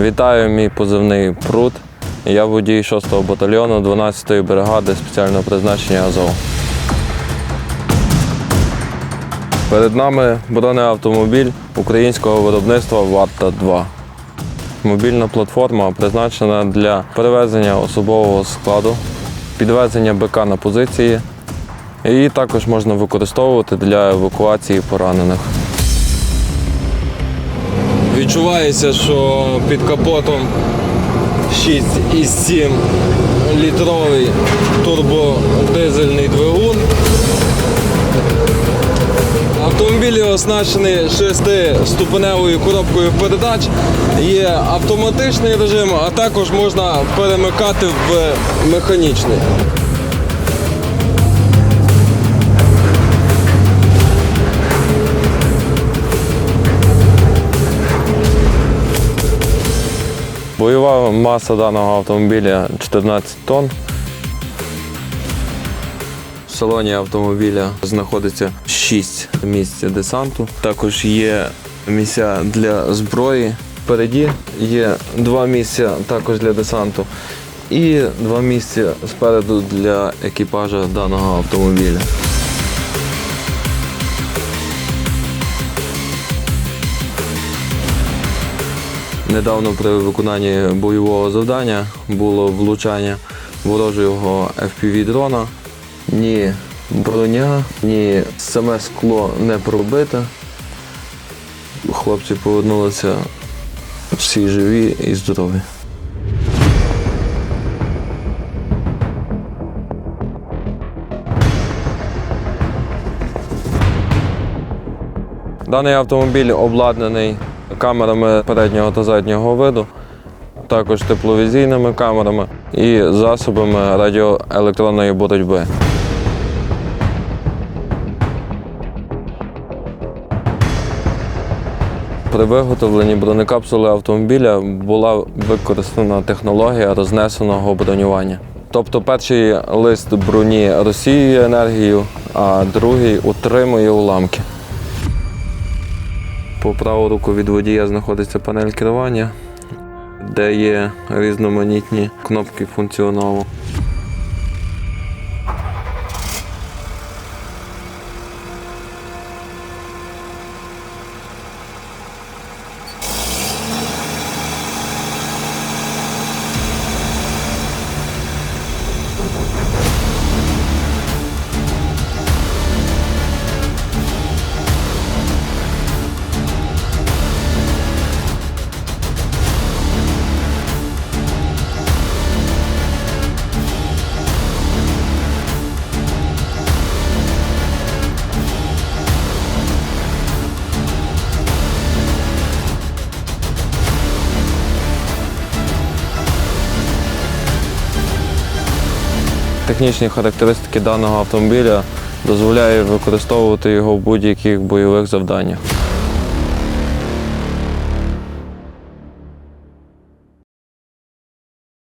Вітаю, мій позивний Прут. Я водій 6-го батальйону 12-ї бригади спеціального призначення Азов. Перед нами бронеавтомобіль українського виробництва Варта-2. Мобільна платформа призначена для перевезення особового складу, підвезення БК на позиції. Її також можна використовувати для евакуації поранених. Відчувається, що під капотом 6,7 літровий турбодизельний двигун. Автомобіль оснащений 6-ступеневою коробкою передач. Є автоматичний режим, а також можна перемикати в механічний. Бойова маса даного автомобіля 14 тонн. В салоні автомобіля знаходиться 6 місць десанту. Також є місця для зброї. Впереді є два місця також для десанту і два місця спереду для екіпажа даного автомобіля. Недавно при виконанні бойового завдання було влучання ворожого FPV-дрона. Ні броня, ні саме скло не пробите. Хлопці повернулися всі живі і здорові. Даний автомобіль обладнаний камерами переднього та заднього виду, також тепловізійними камерами і засобами радіоелектронної боротьби. При виготовленні бронекапсули автомобіля була використана технологія рознесеного бронювання. Тобто перший лист броні розсіює енергію, а другий утримує уламки. По праву руку від водія знаходиться панель керування, де є різноманітні кнопки функціоналу. Технічні характеристики даного автомобіля дозволяють використовувати його в будь-яких бойових завданнях.